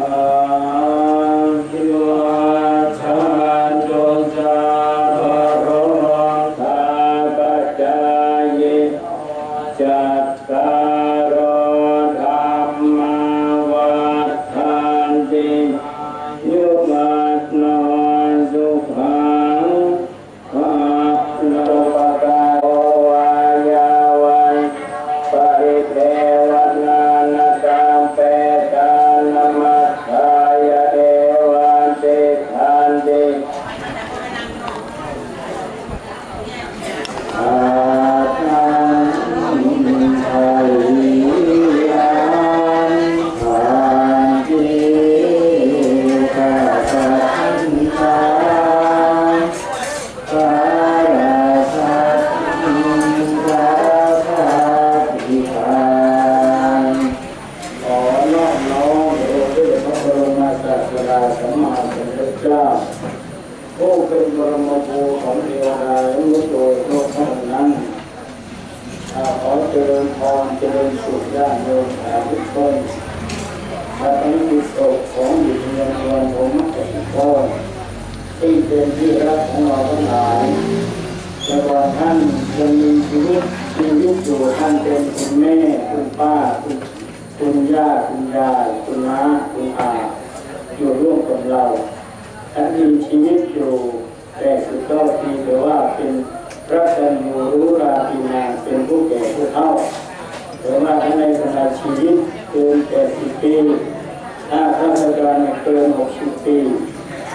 รัานยังมีชีวิตมีชีวิตอยู่ท่านเป็นคุณแม่คุณป้าคุณคุณย่าคุณยายคุณน้าคุณอาอยู่ร่วมกับเราท่านมีชีวิตอยู่แต่สุดยอดที่แต่ว่าเป็นพระสันยูรู้ราปีนางเป็นผู้แก่ผู้เฒ่าหรือว่าในขณะชีวิตเกินแปดสิบปีถ้าข้าราชการเนี่ยเกินหกสิบปี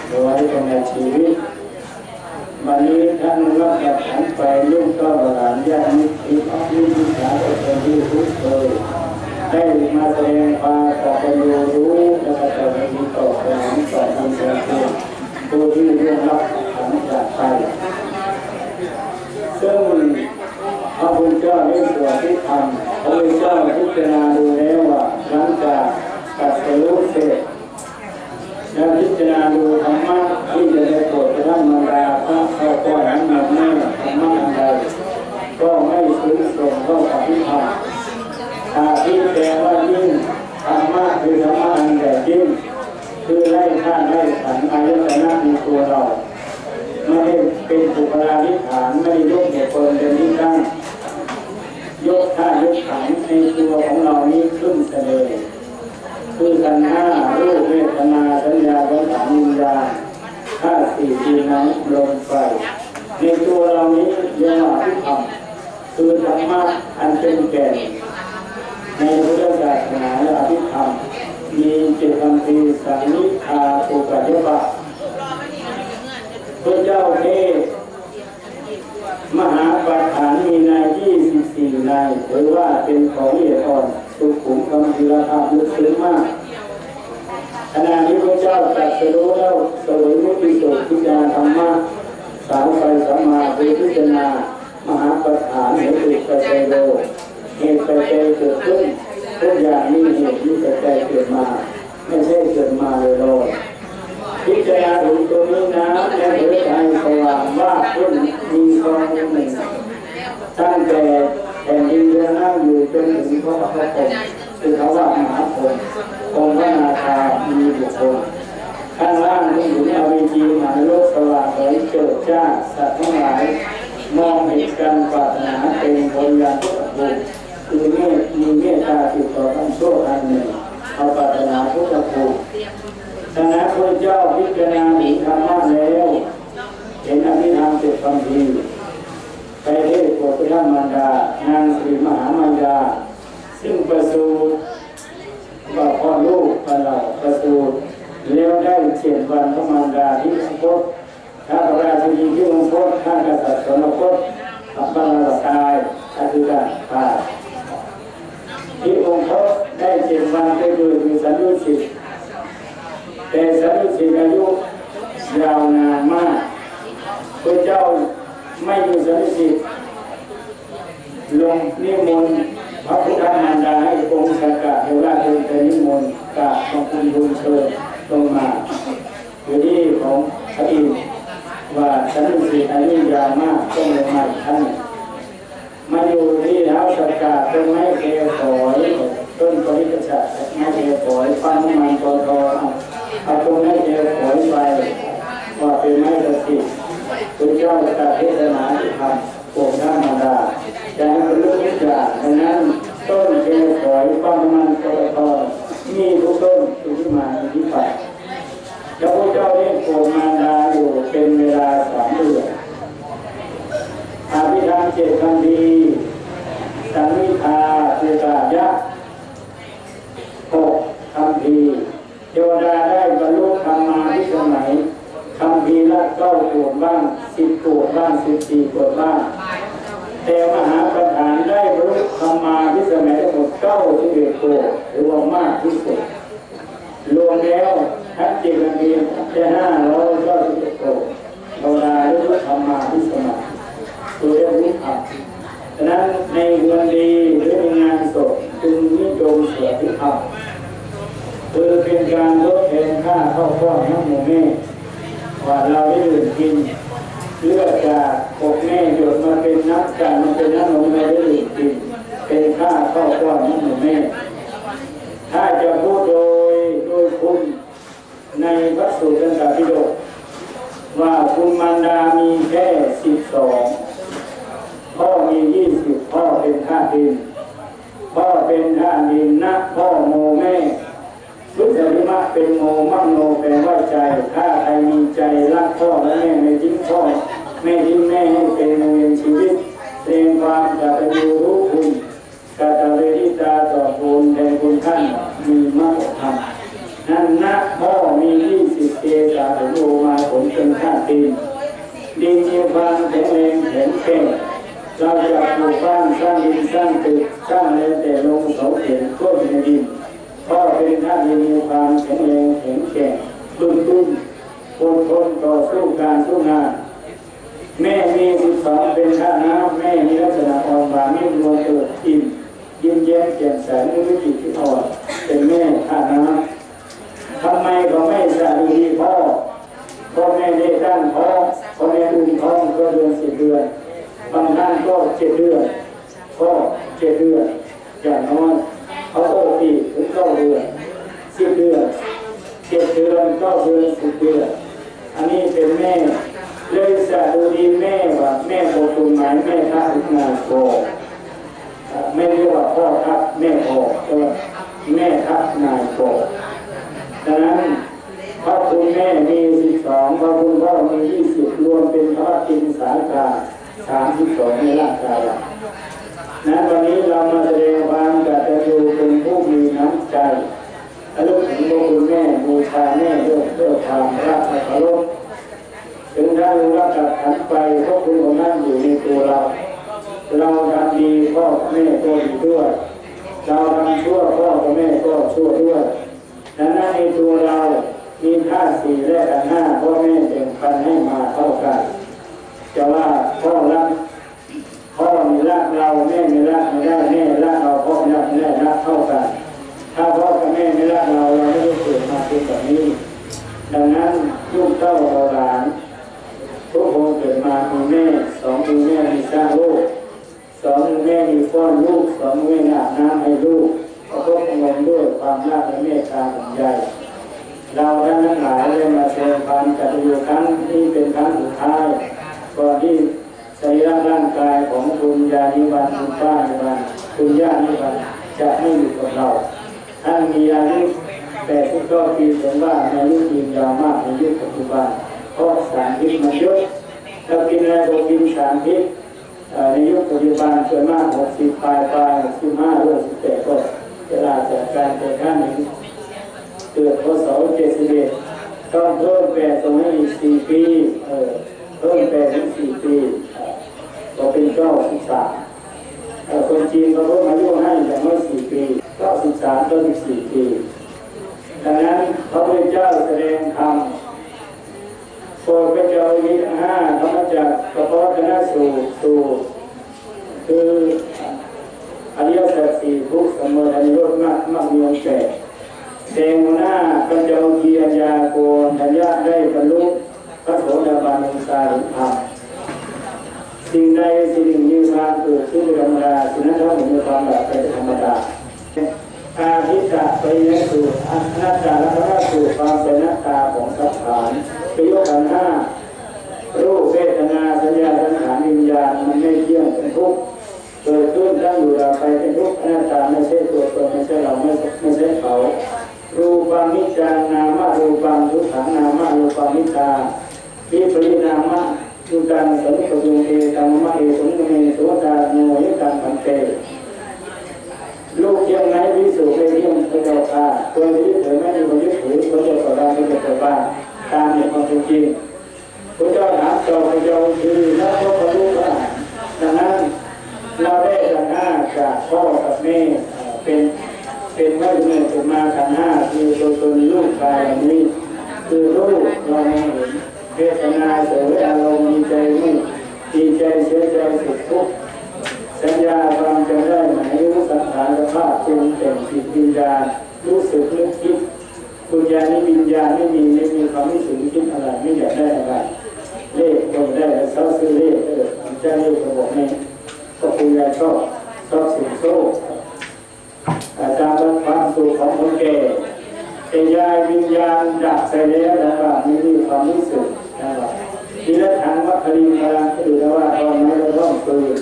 หรือว่าในขณะชีวิต วันนี้ท่านรับจากขันไปลูกก็หลานญาติมิตรที่พักที่ที่สาธุชนที่ทุกเคยได้มาแสดงความต่อไปรู้และก็ต่อไปนี้ต่อไปนี้ต่อไปนี้ต่อไปผู้ที่เรื่องรับขันจากไปซึ่งพระพุทธเจ้าได้สวดที่ทำพระพุทธเจ้าพิจารณาดูแล้วว่าหลังจากตัดสรู้เสร็จแล้วพิจารณาดูธรรมะที่จะได้โปรดพระท่านมารดาพระเข้าก้อนนั้นมาแน่ธรรมะอันใดก็ไม่ซึ้งส่งเข้ากับพิธรรมอาที่แปลว่ายิ่งธรรมะคือธรรมะอันใหญ่ยิ่งคือไล่ท่านไล่ขันธ์ อายตนะในตัวเราไม่ได้เป็นบุคลาธิฐานไม่ได้ยกเหตุผลเป็นที่ตั้งยกท่ายกขันในตัวของเรานี้ขึ้นเสดงคือกันห้ารูปเวทนาสัญญาสังขารวิญญาณธาตุสี่ดินน้ำลมไฟในตัวเรานี้เรียกว่าพิธรรมคือธรรมะอันเป็นแก่นในพุทธศาสนาและอภิธรรม มีเจตคำพีสันนิธาอุปยบะพระเจ้าเทศมหาปาฐานมีใน24ในหรือว่าเป็นของเอียดอ่อนสุขุมคำพิราภาพลึกซึ้งมากขณะนี้พระเจ้าตรัสรู้แล้วสวยมุติสุขพิจารณาธรรมะสามไปสามมาคือพิจารณามหาปาฐานเหตุปัจจัยโลเหตุปัจจัยเกิดขึ้น ทุกอย่างนี้เหตุที่ปัจจัยเกิดมา ไม่ใช่เกิดมาเลยลอยพิจารณาถึงตัวนี้นะในหัวใจสว่างว่าขึ้นมีกองหนึ่งตั้งแต่แผ่นดินเรืองนั่งอยู่จนถึงพระพุทธองค์คือเขาว่ามหาพลองค์พระนาคามีบุคคลข้างล่างนี่อยู่ในอวิจีมหาโลกสว่างเผยเกิดจ้าสัตว์ทั้งหลายมองเห็นการปรารถนาเป็นผลยานทุกข์บุญ คือเมตมีเมตตาติดต่อกันโชคอันหนึ่งเอาปรารถนาทุกข์บุญดังนั้นพระเจ้าพิจารณาถึงธรรมะแล้วเห็นอภิธรรมเสร็จความดีไปเทศโปรดพระมารดานางสีมหามารดา ซึ่งประสูติว่าพ่อลูกพระเราประสูติแล้วได้เจ็ดวันพระมารดาที่สมพธิถ้าพระราชินีที่สมพธิข้ากษัตริย์สมพธิอัปปนาตายอธิการตาย ที่องค์พระได้เจ็ดวันไปดูมีสัญญุสิทธิ์แต่สันติสิอายุยาวนานมากพระเจ้าไม่อยู่สันติสิลงนิมนต์พระพุทธมารดาให้องค์สักกะเทวราชเป็นนิมนต์กราบขอบคุณบุญเชิญลงมาอยู่ที่ของพระอินทร์ว่าสันติสิอายุยาวมากต้องลงมาท่าน มาอยู่ที่เท้าสักกะต้นไม้เกลฝอยต้นปริกษัตริย์ไม้เกลฝอยฟันน้ำมันตอทอเอาเอาตรงให้เจอผลไปว่าเป็นไม้ประสิทธิ์พระเจ้าตรัสเทศนาที่ทำโปรดท่านมาดาจะให้เป็นลูกจาดังนั้นต้นเกลฝอยฟันมันกระทอนมีทุกต้นทุกที่มาที่ไปแล้วพระเจ้าได้โปรดมารดาอยู่เป็นเวลาสามเดือนอาภิธรรมเจ็ดคำดี สันนิธาเจตายะหกคำพีเทวดาได้บรรลุธรรมาพิสมัยคำพีละเก้าขวดบ้างสิบขวดบ้างสิบสี่ขวดบ้างแต่มหาประธานได้บรรลุธรรมาพิสมัยทั้งหมดเก้าสิบเอ็ดขวรวมมากที่สุดรวมแล้วทั้งเจ็ดคำพีร์จะห้าร้อยเก้าสิบเอ็ดขวเทวดาได้บรรลุธรรมาพิสมัยตัวเรียกวิปัสส ฉะนั้นในวันดีหรือในงานศพจึงนิยมสวดที่ทำพื่อเป็นการลดเองค่าเข้าข้อน้ำมูเม่ว่าเราได้ดื่มกินเพื่อจะปกแม่หยดมาเป็นนักการมาเป็นน้ำนมเราได้ดื่มกินเป็นค่าเข้าข้อน้ำมูเม่ จะปลูกบ้านสร้างดินสร้างตึกสร้างอะไรแต่ลงเสาเข็มก็อยู่ในดินพ่อเป็นธานมีความแข็งแรงแข็งแกร่งตุ้นตุ้นทนทนต่อสู้การสู้งานแม่มีสิบสองเป็นธาน้ำแม่มีลักษณะอ่อนหวานนิ่มนวลเอิบอิ่มยิ้มแย้มแจ่มใสม่รู้จิตที่อ่อนเป็นแม่ธาน้ำทำไมก็ไม่สะดุดีพ่อพ่อแม่ได้ตั้งท้อพ่อแม่อุ้มท้องก็เดือนสิบเดือน บางท่านก็เจ็ดเดือนก็เจ็ดเดือนอย่างน้อยเขาโตปีถึงเก้าเดือนสิบเดือนเจ็ดเดือนเก้าเดือนสิบเดือนอันนี้เป็นแม่เลยสะดูดีแม่ว่าแม่โคตุนหมายแม่ทักงานโกไม่เรียกว่าพ่อทักแม่โกก็แม่ทักนายโกดังนั้นพระคุณแม่มีสิบสองพระคุณพ่อมียี่สิบรวมเป็นพระจินสาคาร สามสิบสองในร่างกายเรานั้นนนี้เรามาแสดงความกตัญญูเป็นผู้มีน้ำใจและลึกถึงพระคุณแม่บูชาแม่ด้วยด้วยความรักและเคารพถึงท่านรักกับขันไปพระคุณของท่านอยู่ในตัวเรา เราทำดีพ่อแม่ก็ดีด้วยเราทำชั่วพ่อกับแม่ก็ชั่วด้วยดังนั้นในตัวเรามีค่าสี่และกันห้าพ่อแม่แบ่งปันให้มาเท่ากัน จะว่าพ่อรักพ่อมีรักเราแม่มีรักไม่ได้แม่รักเราพ่อรักไม่รักเท่ากัน ถ้าพ่อกับแม่ไม่รักเราเราไม่ได้เกิดมาเป็นแบบนี้ ดังนั้นลูกเต้าเราหลานทุกคนเกิดมามีแม่สองมือแม่มีสร้างลูกสองมือแม่มีป้อนลูกสองมือแม่อาบน้ำให้ลูกก็ต้องงมด้วยความรักและเมตตาของใจเราท่านทั้งหลายได้มาแสดงความกตัญญูครั้งที่เป็นครั้งสุดท้าย ก่อนที่สรีระร่างกายของคุณยานิวันคุณป้านิวันคุณย่านิวันจะไม่อยู่กับเราท่านมีอายุแต่ทุกก็ปีถึงว่าในยุคยืนยาวมากในยุคปัจจุบันเพราะสารพิษมันเยอะถ้ากินอะไรก็กินสารพิษในยุคปัจจุบันส่วนมากหกสิบปลายปลายหกสิบห้าเรื่อสิบแปดก็เวลาจากการแต่ข้างหนึ่งเกิดพศเจ็ดสิบเอ็ดต้องเพิ่มแปดตรงนี้อีกสี่ปีเออ เพิ่มแปดถึงสี่ปีเอ่อก็เป็นเก้าสิบสามเอ่คนจีนเขาเพิ่มอายุให้อย่างน้อยสี่ปีก็สิบสามก็สิบสี่ปีดังนั้นพระพุทธเจ้าแสดงธรรมโปรดพระเจ้าวิห้าธรรมจักรกระเพาะคณะสู่สู่คืออริยสัจสี่ทุกข์เสมอนิโรธมากมากมีองค์แปดแดงหน้าพระเจ้าเกียรยาโกนัญญาได้บรรลุ พระโสดาบันองค์การธรรมสิ่งใดสิ่งหนึ่งมีความเกิดขึ้นธรรมดาสิ่งนั้นทั้งหมดมีความดับไปเป็นธรรมดาอาทิตะไปยังสู่อนัตตาและพระสู่ความเป็นนัตตาของสังขารปโยคันห้ารูปเวทนาสัญญาสังขารวิญญาณมันไม่เที่ยงเป็นทุกข์เกิดขึ้นตั้งอยู่ดับไปเป็นทุกข์อนัตตาไม่ใช่ตัวตนไม่ใช่เราไม่ใช่ไม่ใช่เขารูปังนิจจังนามะรูปังทุกขังนามะรูปังนิจจา วิปริณามะทุการสมุปยุเอตัมมะเอสมุเมสุตาโนยตังพันเตลูกยังไงวิสุเปียมพระเจ้าค่ะตัวนี้เถิดไม่มีคนยึดถือพระเจ้าประดาพระเจ้าประบ้านตามเหตุความจริงพระเจ้าถามเจ้าพระเจ้าคือแล้วก็พระลูกว่าดังนั้นเราได้ขันห้าจากพ่อกับแม่เป็นเป็นไม่เมื่อมาขันห้าคือตัวตนลูกกายนี้คือรูปเราเห็น เวทนาเสียอารมณ์ดีใจไม่ดีใจเสียใจสุขทุกข์สัญญาความจำได้หมายรู้สังขารภาพเป็นแต่งจิตวิญญาณรู้สึกนึกคิดปัญญานี้วิญญาณไม่มีไม่มีความรู้สึกนึกคิดอะไรไม่อยากได้อะไรเลขก็ไม่ได้เศร้าซื้อเลขเออผมจะเลขก็บอกให้ก็ปุญญาชอบชอบสิ่งโซ่อาจารย์ความสุขของคนแก่แต่ยาวิญญาณดับไปแล้วนะครับไม่มีความรู้สึกนะครับทีละทางวัดคดีพลังก็ดูแล้วว่าตอนนี้เราต้องตื่น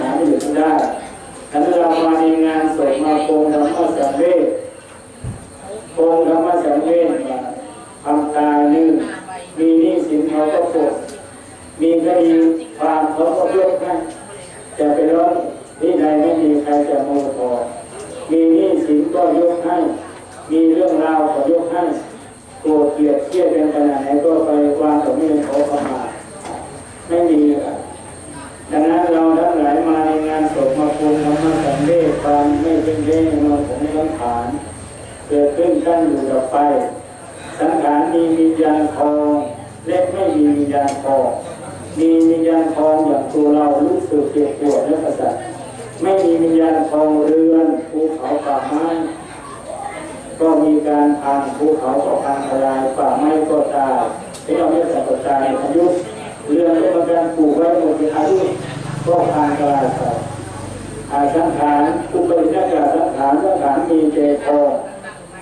หาไม่หยุดได้อันนั้น โกงธรรมะสังเวชโกงธรรมะสังเวชว่าทำตายนี่มีหนี้สินเขาก็ปลดมีคดีความเขาก็ยกให้จะไปร้องที่ใดไม่มีใครจะโมโหมีหนี้สินก็ยกให้ มีเรื่องราวก็ยกให้โกรธเกลียดเครียดเป็นขนาดไหนก็ ไปวางกับไม่เป็นขอเข้ามาไม่มีครับดังนั้นเราทั้งหลายมาในงานศพมาคุมธรรมะสังเวชความไม่เป็นเรื่องมาผมไม่ต้องฐานเกิดขึ้นตั้งอยู่กับไป สังขารมีวิญาณทองเล็กไม่มีวิญาณทองมีวิญาณทองอย่างตัวเรารู้สึกเจ็บปวดและประสาทไม่มีวิญญาณทองเรือนภูเขาป่าไม้ก็มีการพังภูเขาก็พังทลายป่าไม้ก็ตาย ที่เราเรียกสัตว์ตายอายุเรือนก็เป็นการปลูกไว้หมดอายุก็พังทลายไปอาสังขารอุปนิสัยสังขารสังขารมีเจโต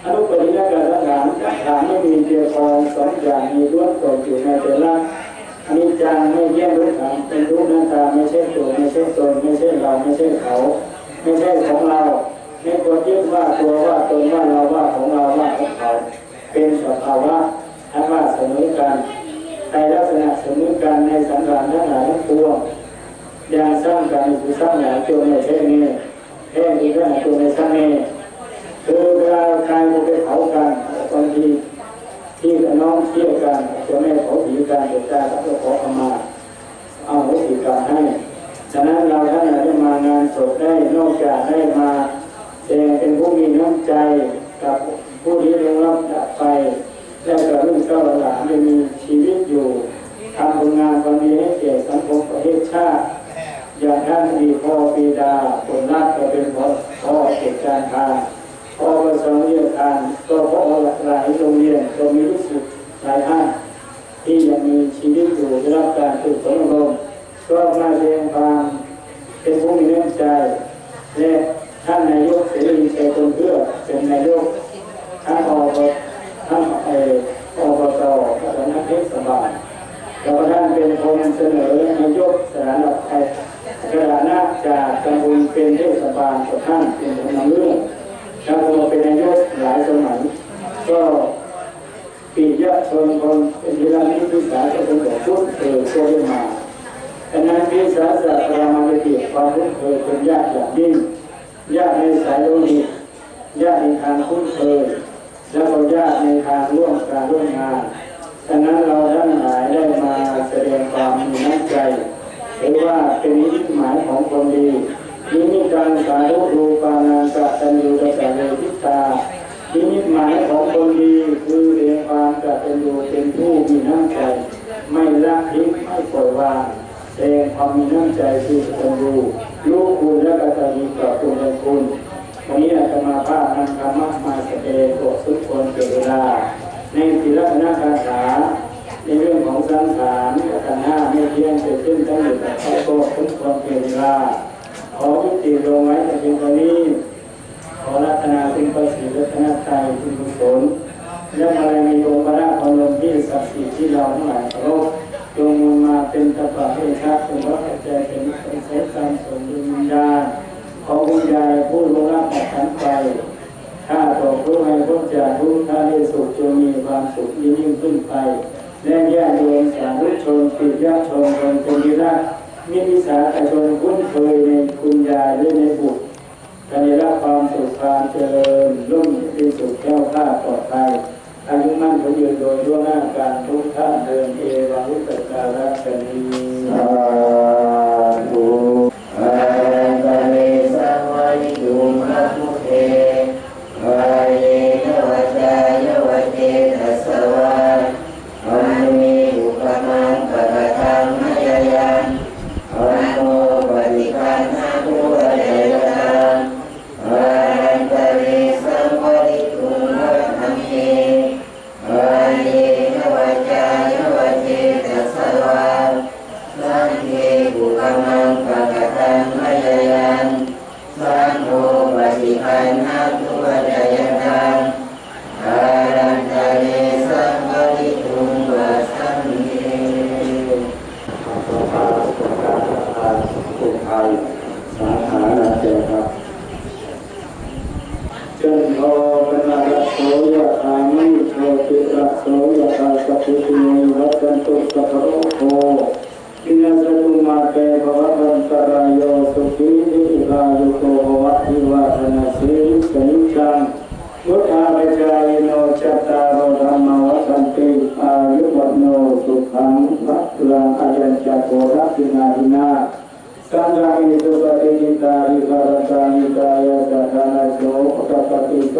อนุปนิสัยสังขารสังขารไม่มีเจโตสองอย่างมีล้วนตกอยู่ในแต่ละอนิจจังไม่แยกรู้ขันเป็นรูปหน้าตาไม่ใช่ตัวไม่ใช่ตนไม่ใช่เราไม่ใช่เขา ไม่ใช่ของเราไม่ควรยึดว่าตัวว่าตนว่าเราว่าของเราว่าของเขา เป็นสภาวะ อันว่าเสมอกันในลักษณะเสมอกันในสังขารทั้งหลายทั้งปวงย่างสร้างกันคือสร้างหลาตัวในเช่นนี้แค่นี้ก็ตัวในสร้างนี้คือเวลากายมันไปเผากันบางทีพี่น้องเที่ยวกันจะไม่เผาผีกันเด็กได้ก็ขอขมาเอาโหสิกรรให้ฉะนั้นเราท่านได้มางานศพได้นอกจากได้มาแสดงเป็นผู้มีน้ำใจกับผู้ที่ลงรับจากไป และกับลูกเจ้าหลานได้มีชีวิตอยู่ทำผลงานความดีให้แก่สังคมประเทศชาติอย่างท่านดีพ่อปีดาผลรักก็เป็นพ่อพ่อเกิดการทานพ่อประสงค์เรียนทานก็พ่อหลายโรงเรียนก็มีลูกศิษย์หลายท่านที่ยังมีชีวิตอยู่ได้รับการฝึกฝนอบรมก็มาแสดงความเป็นผู้มีน้ำใจและท่านนายกเสรีชัยตนเพื่อเป็นนายกท่านอบ ท่านเอออบตคณะเทศบาลแล้วก็ท่านเป็นคนเสนอนายกสถานะไทยสถานะจากตำบลเป็นเทศบาลกับท่านเป็นคนนำเรื่องแล้วก็เป็นนายกหลายสมัยก็ปีเยอะชนคนเป็นเวลานี้พิสาจะเป็นแบบพุทธเคยช่วยมาดังนั้นพิสาจะประมาณเกียรติความคุ้เคยเป็นญาติอย่างยิ่งญาติในสายโลหิตญาติในทางคุ้นเคย แล้วก็ญาติในทางร่วมการร่วมงานดังนั้นเราทั้งหลายได้มาแสดงความมีน้ำใจหรือว่าเป็นนิมิตหมายของคนดีนิมิตการสาธุรูปานันจะตันยูตะสะเวทิตานิมิตหมายของคนดีคือเรียนความกตัญญูเป็นผู้มีน้ำใจ ไม่ละทิ้งไม่ปล่อยวางแสดงความมีน้ำใจคือกตัญญูรู้คุณและกตัญญูต่อคุณและคุณ วันนี้อาจจะมาภาพนำธรรมะมาแสดงตัวสุขคนเกิดเวลา ในศิลปนาคาถาในเรื่องของสังขารขันธ์ห้าไม่เที่ยงเกิดขึ้นตั้งอยู่แต่เขาก็ทุกคนเกิดเวลา ขอวิจิตลงไว้แต่เพียงเท่านี้ ขอรัตนาคุณประสิทธิ์รัตนาใจคุณกุศลและอะไรมีองค์พระพรมที่ศักดิ์สิทธิ์ที่เราทั้งหลายเคารพจงมุมาเป็นตบะเอชาเป็นวัดปัจจัยเป็นเป็นเสกการสมดุลวิญญาณ ของวิญญาณผู้ลงรับแต่ขันไปข้าต่อผู้ให้พ้นจากทุกข์ข้าได้สุขจงมีความสุขยิ่งยิ่งขึ้นไปและญาติโยมสาธุชนปิยชนคนเป็นที่รักมิตรวิสาขชนคุ้นเคยในคุณยายและในบุตรจะได้รับความสุขความเจริญรุ่งที่สุดแก้วข้าปลอดภัยอายุมั่นขยืนโดยทั่วหน้าการทุกท่านเดินเอวังวุตการะกันนี สัพพุโที่นาสตุมาเตภวัตันตรายโยสุขีนิกายุโกวัติวัฒนาสีสนิจังพุทธาปจายโนจัตตารธรรมวัตันติอายุวัโนสุขังพัทลังอาจารย์จักรกรักินาหินาสังฆามิสุปฏิจิตาริภารตานิกายะสัทธาโสปปติโต